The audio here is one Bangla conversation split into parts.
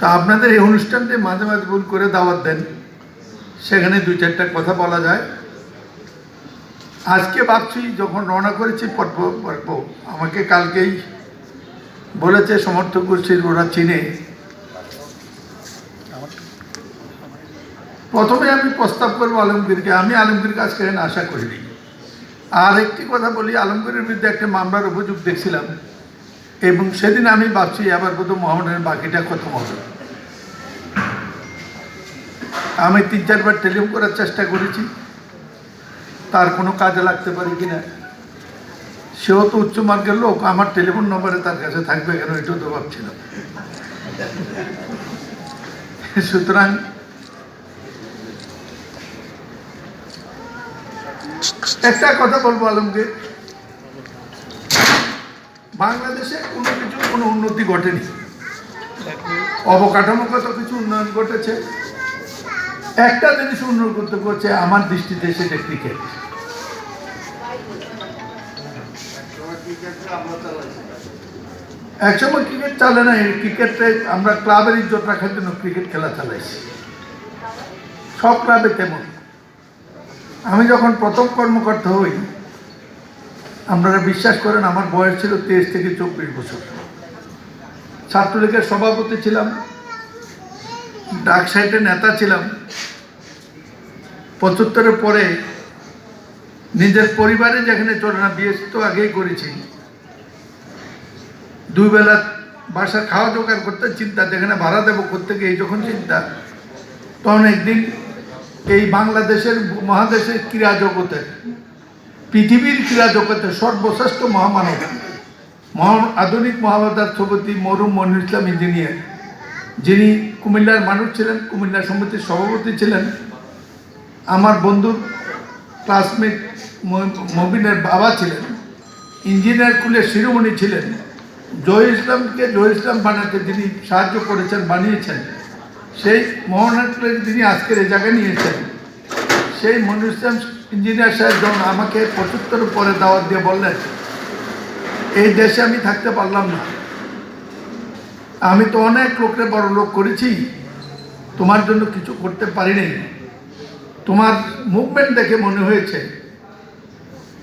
তা আপনাদের এই অনুষ্ঠানটি মাঝে মাঝে ভুল করে দাওয়াত দেন। সেখানে দুই চারটা কথা বলা যায়। আজকে ভাবছি যখন রওনা করেছি পর্ব পর্ব, আমাকে কালকেই বলেছে সমর্থক গোষ্ঠীর ওরা চিনে। প্রথমে আমি প্রস্তাব করব আলমগীরকে। আমি আলমগীর কাছে এখানে আশা করিনি। আর একটি কথা বলি, আলমগীরের বিরুদ্ধে একটা মামলার অভিযোগ দেখছিলাম। এবং সেদিন আমি ভাবছি আবার বোধহয় মোহাম্মদের বাকিটা খতম হবে। আমি তিন চারবার টেলিফোন করার চেষ্টা করেছি। তার কোনো কাজে লাগতে পারে কিনা, সেও তো উচ্চ মার্গের লোক, আমার টেলিফোন নম্বরে তার কাছে থাকবে কেন, এটাও তো ভাবছিলাম সুতরাং একটা কথা বলব আলমগীর বাংলাদেশে কোনো কিছু, কোনো উন্নতি ঘটেনি। অবকাঠামোগত কিছু উন্নয়ন ঘটেছে। একটা জিনিস উন্নয়ন করতে করছে, আমার দৃষ্টিতে সেটা ক্রিকেট একসময় ক্রিকেট চালে না ক্রিকেটে আমরা ক্লাবের ইজ্জত রাখার জন্য ক্রিকেট খেলা চালাইছি। সব ক্লাবে তেমন। আমি যখন প্রথম কর্মকর্তা হই আপনারা বিশ্বাস করেন, আমার বয়স ছিল তেইশ থেকে চব্বিশ বছর। ছাত্রলীগের সভাপতি ছিলাম ডাক সাইডে নেতা ছিলাম। পঁচাত্তরের পরে নিজের পরিবারে যেখানে চলে না, বিয়ে তো আগেই করেছি। দুই বেলা বাসা খাওয়া জোগাড় করতে চিন্তা, যেখানে ভাড়া দেবো করতে গিয়ে যখন চিন্তা, তখন একদিন এই বাংলাদেশের মহাদেশের ক্রীড়া জগতের পৃথিবীর ক্রীড়া জগতের সর্বশ্রেষ্ঠ মহামানব। মহা আধুনিক মহাপদার্থপতি মরুম মনির ইসলাম ইঞ্জিনিয়ার। যিনি কুমিল্লার মানুষ ছিলেন, কুমিল্লা সমিতির সভাপতি ছিলেন। আমার বন্ধুর ক্লাসমেট মবিনের বাবা ছিলেন। ইঞ্জিনিয়ার কুলের শিরোমণি ছিলেন। জয় ইসলামকে জয় ইসলাম বানাতে যিনি সাহায্য করেছেন, বানিয়েছেন, সেই মোহনাটলের যিনি আজকের এই জায়গায় নিয়েছেন সেই মনির ইসলাম ইঞ্জিনিয়ার সাহেব যখন আমাকে পঁচাত্তর পরে দাওয়াত দিয়ে বললেন, এই দেশে আমি থাকতে পারলাম না। আমি তো অনেক লোকরে বড় লোক করেছি। তোমার জন্য কিছু করতে পারিনি। তোমার মুভমেন্ট দেখে মনে হয়েছে,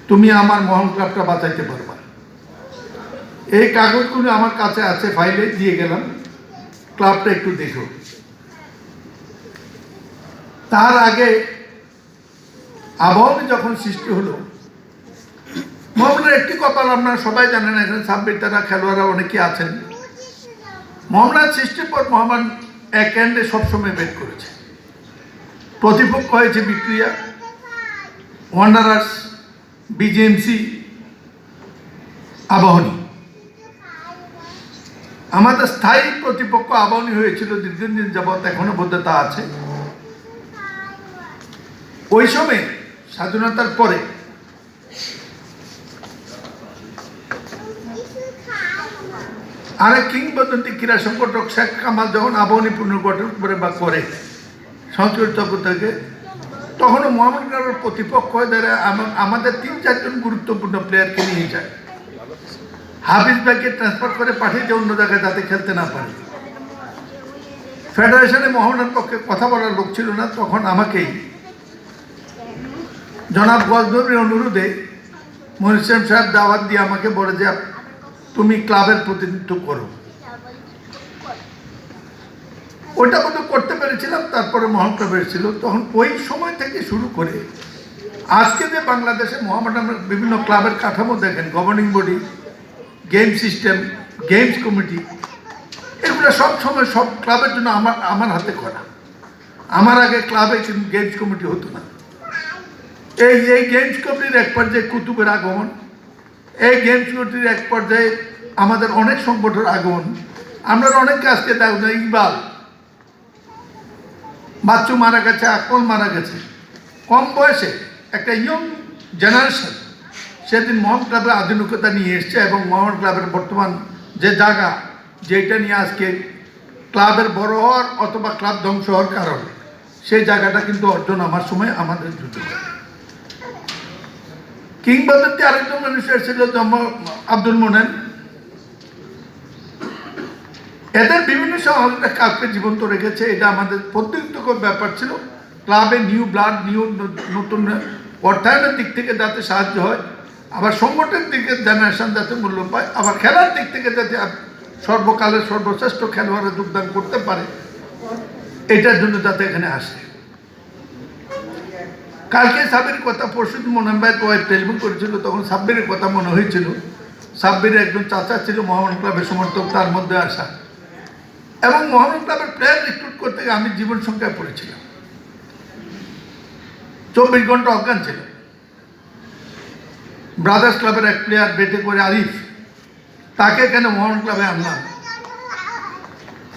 তুমি আমার মোহন ক্লাবটা বাঁচাইতে পারবা। এই কাগজগুলো আমার কাছে আছে ফাইলে দিয়ে গেলাম। ক্লাবটা একটু দেখো। তার আগে আবহাওয়া যখন সৃষ্টি হলো, মোহাম্মদের একটি কপাল আপনারা সবাই জানেন এখানে সাব্বির তারা খেলোয়াড়রা অনেকে আছেন। মোহাম্মদ সৃষ্টির পর মোহাম্মদ এক হ্যান্ডে সবসময় বেট করেছে। প্রতিপক্ষ হয়েছে বিক্রিয়া ওয়ান্ডারার্স বিজেএমসি আবাহনী। আমাদের স্থায়ী প্রতিপক্ষ আবাহনী হয়েছিল, দীর্ঘদিন যাবৎ এখনও বোধ তা আছে। ওই সময় স্বাধীনতার পরে। আরেক কিংবদন্তি ক্রীড়া সংগঠক শেখ কামাল যখন আবাহনী পুনর্গঠন করে বা করে, সংস্কৃত থেকে, তখনও মোহাম্মদ গ্রামের প্রতিপক্ষ হয়ে দাঁড়ায় আমাদের তিন চারজন গুরুত্বপূর্ণ প্লেয়ারকে নিয়ে যায়। হাফিজ ভাইকে ট্রান্সফার করে পাঠিয়ে যায় অন্য জায়গায় যাতে খেলতে না পারে। ফেডারেশনে মোহামেডান পক্ষে কথা বলার লোক ছিল না, তখন আমাকেই জনাব গজনবীর অনুরোধে মনিসাম সাহেব দাওয়াত দিয়ে আমাকে বলে যে, তুমি ক্লাবের প্রতিনিধিত্ব করো। ওইটা বোধহয় করতে পেরেছিলাম, তারপরে মহান ক্লাবের তখন ওই সময় থেকে শুরু করে আজকে যে বাংলাদেশে মোহামেডানের বিভিন্ন ক্লাবের কাঠামো দেখেন governing body game system games committee এগুলো সব সময় সব ক্লাবের জন্য আমার আমার হাতে করা। আমার আগে ক্লাবে কিন্তু গেমস কমিটি হতো না। এই এই গেমস কমিটির এক পর্যায়ে কুতুবের আগমন, এই গেমস কমিটির এক পর্যায়ে আমাদের অনেক সংগঠনের আগমন। আমরা অনেক কাজকে দেখো ইকবাল বাচ্চু মারা গেছে আকমল মারা গেছে। কম বয়সে একটা ইয়ং জেনারেশন সেদিন মোহন ক্লাবের আধুনিকতা নিয়ে এসছে এবং মোহন ক্লাবের বর্তমান যে জায়গা, যেটা নিয়ে আজকে ক্লাবের বড় হওয়ার অথবা ক্লাব ধ্বংস হওয়ার কারণ, সেই জায়গাটা কিন্তু অর্জন আমার সময় আমাদের জুটে কিংবদন্তি আরেকজন মানুষ এসেছিল জম আব্দুল মোনেন। এদের বিভিন্ন সহযোগিতা কাউকে জীবন্ত রেখেছে, এটা আমাদের প্রত্যেক ব্যাপার ছিল। ক্লাবে নিউ ব্লাড, নিউ নতুন অর্থায়নের দিক থেকে যাতে সাহায্য হয়, আবার সংগঠনের দিকে জেনারেশন যাতে মূল্য পায়, আবার খেলার দিক থেকে যাতে সর্বকালের সর্বশ্রেষ্ঠ খেলোয়াড়রা যোগদান করতে পারে, এটার জন্য যাতে এখানে আসে। কালকে সাব্বির কথা পরশু মনে হয় ওয়াইফ টেলিফোন করেছিল, তখন সাব্বিরের কথা মনে হয়েছিল। সাব্বিরের একজন চাচা ছিল মোহামেডান ক্লাবের সমর্থক, তার মধ্যে আসা। এবং মোহামেডান ক্লাবের প্লেয়ার রিক্রুট করতে গিয়ে আমি জীবন সংখ্যায় পড়েছিলাম। চব্বিশ ঘণ্টা অজ্ঞান ছিল। ব্রাদার্স ক্লাবের এক প্লেয়ার বেটে করে আরিফ, তাকে কেন মোহন ক্লাবে আনলাম?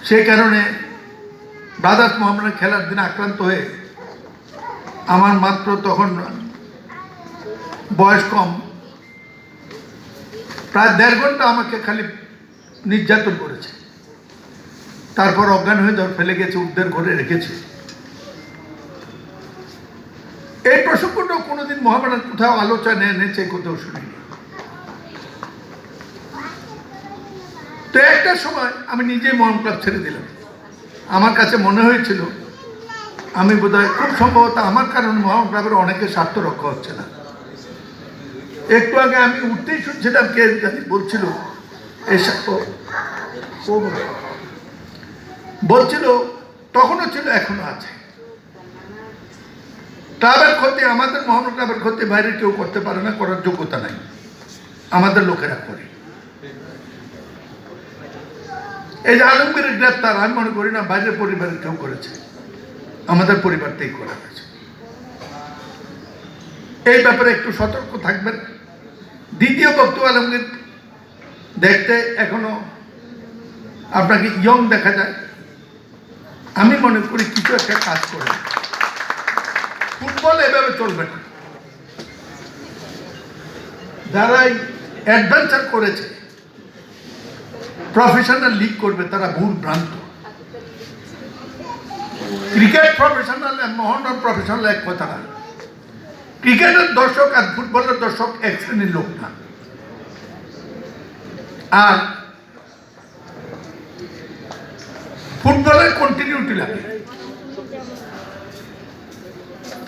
সেই কারণে ব্রাদার্স মোহামেডান খেলার দিন আক্রান্ত হয়ে আমার মাত্র তখন বয়স কম। প্রায় দেড় ঘণ্টা আমাকে খালি নির্যাতন করেছে। তারপর অজ্ঞান হয়ে ধর ফেলে গেছে, উদ্ধার করে রেখেছে। এই প্রসঙ্গটাও কোনোদিন মহামারান কোথাও আলোচনা এনেছে কোথাও শুনিনি। তো একটা সময় আমি নিজেই মহান ক্লাব ছেড়ে দিলাম। আমার কাছে মনে হয়েছিল আমি বোধহয় খুব সম্ভবত আমার কারণে মহান অনেকে স্বার্থ রক্ষা হচ্ছে না। একটু আগে আমি উঠতেই শুনছিলাম কে বলছিল। বলছিল, তখনও ছিল এখনও আছে। ক্লাবের ক্ষতি, আমাদের মোহাম্মদ ক্লাবের ক্ষতি, বাইরে কেউ করতে পারে না, করার যোগ্যতা নাই। আমাদের লোকেরা করে। এই যে আলমগীরের গ্রেপ্তার, আমি মনে করি না, বাইরের পরিবারের কেউ করেছে। আমাদের পরিবারটাই করা হয়েছে। এই ব্যাপারে একটু সতর্ক থাকবেন। দ্বিতীয় বক্তব্য আলমগীর দেখতে এখনও আপনাকে ইয়ং দেখা যায়। আমি মনে করি কিছু একটা কাজ করে ফুটবল এভাবে চলবে না। যারা অ্যাডভেঞ্চার করেছে প্রফেশনাল লিগ করবে, তারা ভুল ভ্রান্ত। ক্রিকেট প্রফেশনাল আর মোহনবাগান প্রফেশনাল এক কথা ক্রিকেটের দর্শক আর ফুটবলের দর্শক এক শ্রেণির লোক না। আর ফুটবলের কন্টিনিউটি লাগে।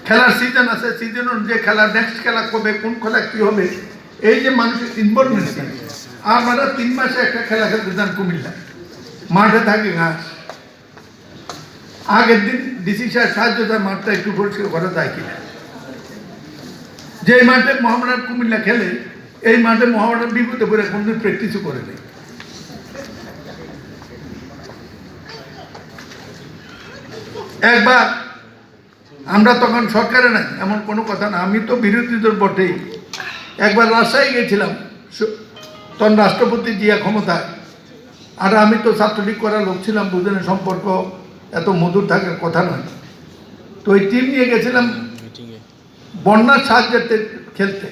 খেলার সিজন আছে সিজন অনুযায়ী খেলা নেক্সট খেলা কবে, কোন খেলা কি হবে, এই যে মানুষের ইনভলভমেন্ট আর মানে তিন মাসে একটা খেলা খেলতে যান কুমিল্লা। মাঠে থাকে ঘাস। আগের দিন ডিসি সাহেব সাহায্য দেয় মাঠটা একটু পরিষ্কার করা যায় কিনা। যে মাঠে মোহামেডান কুমিল্লা খেলে, এই মাঠে মোহামেডান বিপদে পড়ে কোনদিন প্র্যাকটিসও করে নেই। একবার আমরা তখন সরকারে নাই, এমন কোনো কথা না। আমি তো বিরোধীদের বটেই। একবার রাজশাহী গেছিলাম তখন রাষ্ট্রপতি জিয়া ক্ষমতায়। আর আমি তো ছাত্রলীগ করার লোক ছিলাম, বুঝলেন, সম্পর্ক এত মধুর থাকার কথা নয়। তো ওই টিম নিয়ে গেছিলাম বন্যার সাহায্যে খেলতে।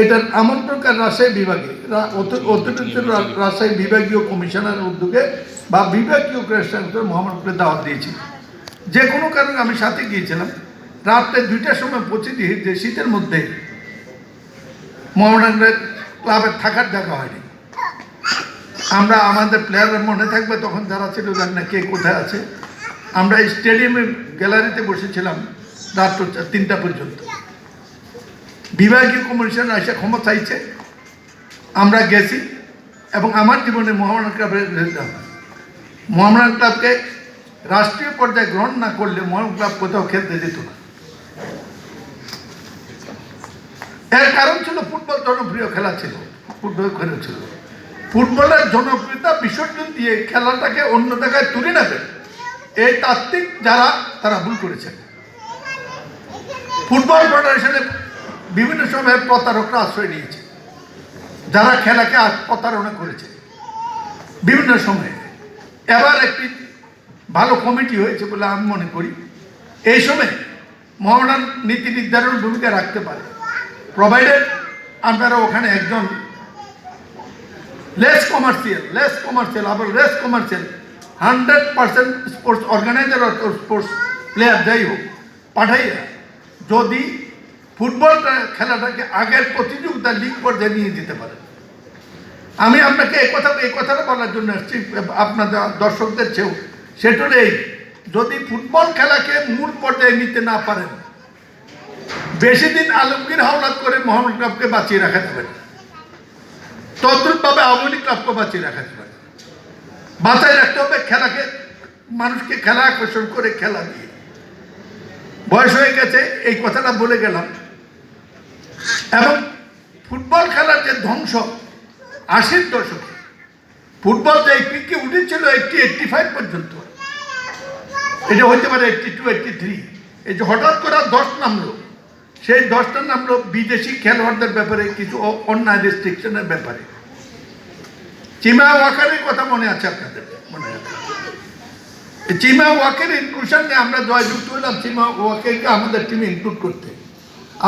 এটার আমন্ত্রণকার রাজশাহী বিভাগে। অতিরিক্ত রাজশাহী বিভাগীয় কমিশনার উদ্যোগে বা বিভাগীয় ক্রেস্টার মোহাম্মদপুরে দাওয়াত দিয়েছিল। যে কোনো কারণে আমি সাথে গিয়েছিলাম। রাত্রে দুইটার সময় পৌঁছে দিয়ে যে শীতের মধ্যে মোহামেডানের ক্লাবের থাকার জায়গা হয়নি। আমরা আমাদের প্লেয়াররা মনে থাকবে তখন যারা ছিল জানি না কে কোথায় আছে। আমরা এই স্টেডিয়ামের গ্যালারিতে বসেছিলাম রাত তিনটা পর্যন্ত। বিভাগীয় কমিশন এসে ক্ষমা চাইছে। আমরা গেছি এবং আমার জীবনে মোহামেডান ক্লাবের মোহামেডান ক্লাবকে রাষ্ট্রীয় পর্যায়ে গ্রহণ না করলে মোহামেডান ক্লাব কোথাও খেলতে যেত না। এর কারণ ছিল ফুটবল জনপ্রিয় খেলা ছিল, ফুটবল খেলা ছিল। ফুটবলের জনপ্রিয়তা বিসর্জন দিয়ে খেলাটাকে অন্য জায়গায় তুলে নেবে। এই তাত্ত্বিক যারা, তারা ভুল করেছেন। ফুটবল ফেডারেশনে বিভিন্ন সময় প্রতারকরা আশ্রয় নিয়েছে। যারা খেলাকে প্রতারণা করেছে। বিভিন্ন সময়ে। এবার একটি ভালো কমিটি হয়েছে বলে আমি মনে করি। এই সময় মহামারান নীতি নির্ধারণ ভূমিকা রাখতে পারে। প্রোভাইডেড আপনারা ওখানে একজন লেস কমার্শিয়াল লেস কমার্শিয়াল আবার less commercial hundred percent sports organiser অথবা স্পোর্টস প্লেয়ার যাই হোক পাঠাইয়া যদি ফুটবলটা খেলাটাকে আগের প্রতিযোগিতা লিগ পর্যায়ে নিয়ে যেতে পারে। আমি আপনাকে এই কথা, এই কথাটা বলার জন্য আসছি, আপনাদের দর্শকদের চেয়েও। সেটা এই, যদি ফুটবল খেলাকে মূল পর্যায়ে নিতে না পারেন, বেশি দিন আলমগীর হাওলাত করে মোহাম্মদ বাঁচিয়ে রাখা যাবে না। তদ্রুপভাবে আওয়ামী লীগ ক্লাবকে বাঁচিয়ে রাখা যাবে বাঁচায় রাখতে হবে খেলাকে, মানুষকে খেলা আকর্ষণ করে খেলা দিয়ে। বয়স হয়ে গেছে, এই কথাটা বলে গেলাম। এবং ফুটবল খেলার যে ধ্বংস, আশির দশকে, ফুটবল যে পিকে উঠেছিল এইটটি এইটটি ফাইভ পর্যন্ত, এটা হইতে পারে এইটটি টু, এইটটি থ্রি। এই যে হঠাৎ করে দশ নামলো সেই দশটা নামলো বিদেশি খেলোয়াড়দের ব্যাপারে, কিছু অন্যায় রেস্ট্রিকশনের ব্যাপারে। চিমা ওয়াকারের কথা মনে আছে আপনাদের? মনে আছে। চিমা ওয়াকের ইনক্লুশন আমরা জয়যুক্ত হলাম। চিমা ওয়াকেরকে আমাদের টিমে ইনক্লুড করতে।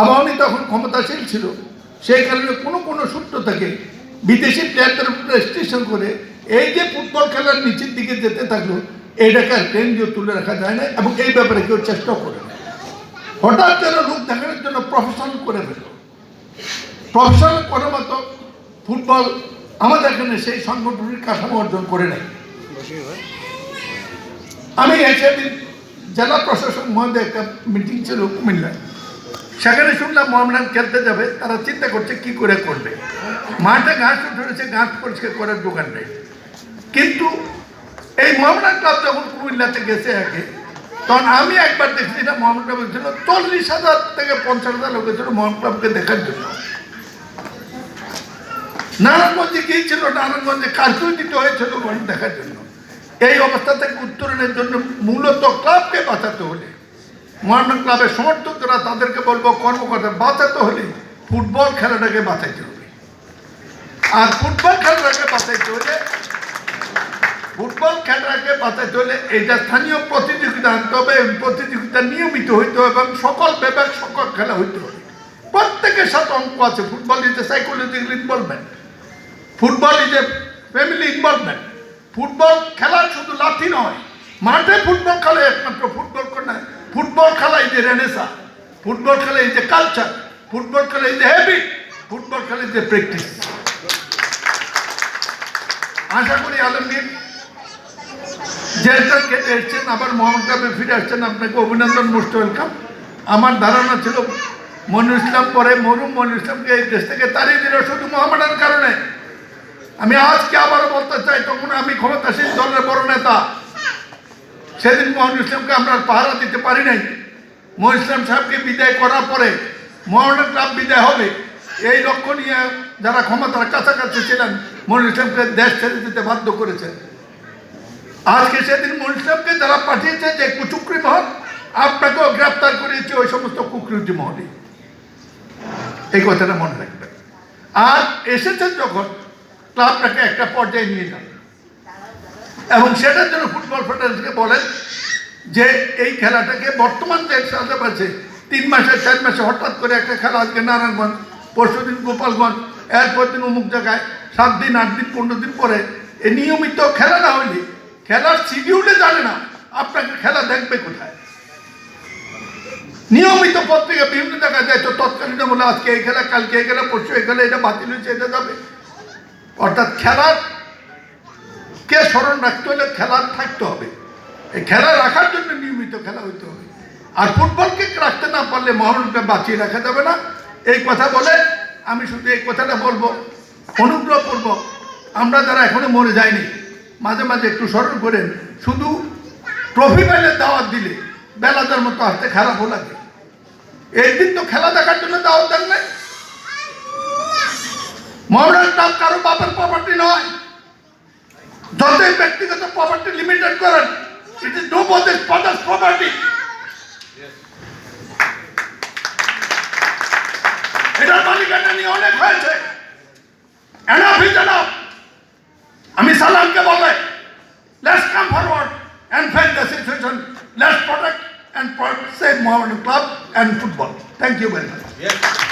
আবাহনী তখন ক্ষমতাশীল ছিল। সেই কারণে কোনো কোনো সূত্র থেকে বিদেশি প্লেয়ারদের উপর রেজিস্ট্রেশন করে এই যে ফুটবল খেলার নিচের দিকে যেতে থাকল এইটাকে আর কেন্দ্রীয় তুলে রাখা যায় না এবং এই ব্যাপারে কেউ চেষ্টা করে না। হঠাৎ যেন লোক দেখানোর জন্য প্রফেশনাল করে ফেলল প্রফেশনাল করার মতো ফুটবল আমাদের এখানে সেই সংগঠনের কাঠামো অর্জন করে নেয় আমি সেদিন জেলা প্রশাসন মহোদয় একটা মিটিং ছিল কুমিল্লায়। সেখানে শুনলাম মোহামেডান খেলতে যাবে, তারা চিন্তা করছে কি করে করবে। মাঠে ঘাস উঠেছে ঘাস পরিষ্কার করার দোকান নেই। কিন্তু এই মোহামেডান ক্লাব যখন কুমিল্লাতে গেছে আগে তখন আমি একবার দেখছি এটা মোহামেড ক্লাবের ছিল চল্লিশ হাজার থেকে পঞ্চাশ হাজার লোক ছিল মোহামেড ক্লাবকে দেখার জন্য। নারায়ণগঞ্জে গিয়েছিল, নারায়ণগঞ্জে কার্ফিউ দিতে হয়েছিল দেখার জন্য। এই অবস্থা থেকে উত্তরণের জন্য মূলত ক্লাবকে বাঁচাতে হলে মহানগর ক্লাবের সমর্থকরা তাদেরকে বলব, কর্মকর্তা বাঁচাতে হলে ফুটবল খেলাটাকে বাঁচাইতে হবে। আর ফুটবল খেলাটাকে বাঁচাইতে হলে ফুটবল খেলাকে বাঁচাইতে হলে এটা স্থানীয় প্রতিযোগিতা আনতে হবে এবং প্রতিযোগিতা নিয়মিত হইতে হবে এবং সকল বিভাগ, সকল খেলা হইতে হবে। প্রত্যেকের সাথে অঙ্ক আছে, football is a psychological involvement football is a family involvement football খেলা শুধু লাথি নয়, মাঠে ফুটবল খেলা একমাত্র ফুটবল না ফুটবল খেলা ইজ এ রেনেসা ফুটবল খেলা ইজ এ কালচার ফুটবল খেলা ইজ এ হ্যাবিট ফুটবল খেলা ইজ এ প্র্যাকটিস আশা করি আলমগীর জেলটা কেটে এসছেন, আবার মোহাম্মদ ফিরে আসছেন। আপনাকে অভিনন্দন, মোস্ট ওয়েলকাম। আমার ধারণা ছিল মনির ইসলাম পরে মরুম। মনির ইসলামকে এই দেশ থেকে তাড়িয়ে দিল শুধু মোহাম্মদান কারণে। আমি আজকে আবারও বলতে চাই, তখন আমি ক্ষমতাসীন দলের বড় নেতা। সেদিন মোহন ইসলামকে আমরা পাহারা দিতে পারি নাই। মোহন ইসলাম সাহেবকে বিদায় করার পরে মোহামেডান ক্লাব বিদায় হবে। এই লক্ষ্য নিয়ে যারা ক্ষমতার কাছাকাছি ছিলেন মোহন ইসলামকে দেশ ছেড়ে দিতে বাধ্য করেছেন। আজকে সেদিন মোহন ইসলামকে যারা পাঠিয়েছে যে কুচুকরি মহল, আপনাকেও গ্রেপ্তার করিয়েছে ওই সমস্ত কুকরুজি মহলে। এই কথাটা মনে রাখবেন। আর এসেছেন যখন ক্লাবটাকে একটা পর্যায়ে নিয়ে যান। এবং সেটার জন্য ফুটবল ফেডারেশনকে বলেন যে, এই খেলাটাকে বর্তমান যে আছে তিন মাসে, চার মাসে হঠাৎ করে একটা খেলা আজকে নারায়ণগঞ্জ, পরশু দিন গোপালগঞ্জ, এরপর দিন অমুক জায়গায় সাত দিন, আট দিন, পনেরো দিন পরে এ নিয়মিত খেলা না হইলে খেলার শিডিউলে জানে না, আপনাকে খেলা দেখবে কোথায়? নিয়মিত পত্রিকা বিভিন্ন জায়গায় যায় তো তৎকালীন বলে আজকে এই খেলা, কালকে এই খেলা, পরশু এই খেলা, এটা বাতিল হয়েছে, এটা যাবে। অর্থাৎ খেলার কে স্মরণ রাখতে হলে খেলার থাকতে হবে। এই খেলা রাখার জন্য নিয়মিত খেলা হইতে হবে। আর ফুটবলকে রাখতে না পারলে মহারণকে বাঁচিয়ে রাখা যাবে না। এই কথা বলে আমি শুধু এই কথাটা বলব, অনুগ্রহ করব, আমরা যারা এখনও মরে যায়নি মাঝে মাঝে একটু স্মরণ করেন, শুধু ট্রফি পাইলে দাওয়াত দিলে বেলাদার মতো আসতে খারাপও লাগে। এই দিন তো খেলা দেখার জন্য দাওয়াত দেন নাই। মহারাজ কারও বাপের প্রপার্টি নয়। যতই ব্যক্তিগত প্রপার্টি লিমিটেড করেন it is nobody's father's property এটার মালিকানা নিয়ে অনেক হয়েছে। এনাফ ইজ এনাফ আমি সালামকে বলে let's come forward and face the situation. Let's protect and save Mohammedan club and football. Thank you very much. Yes.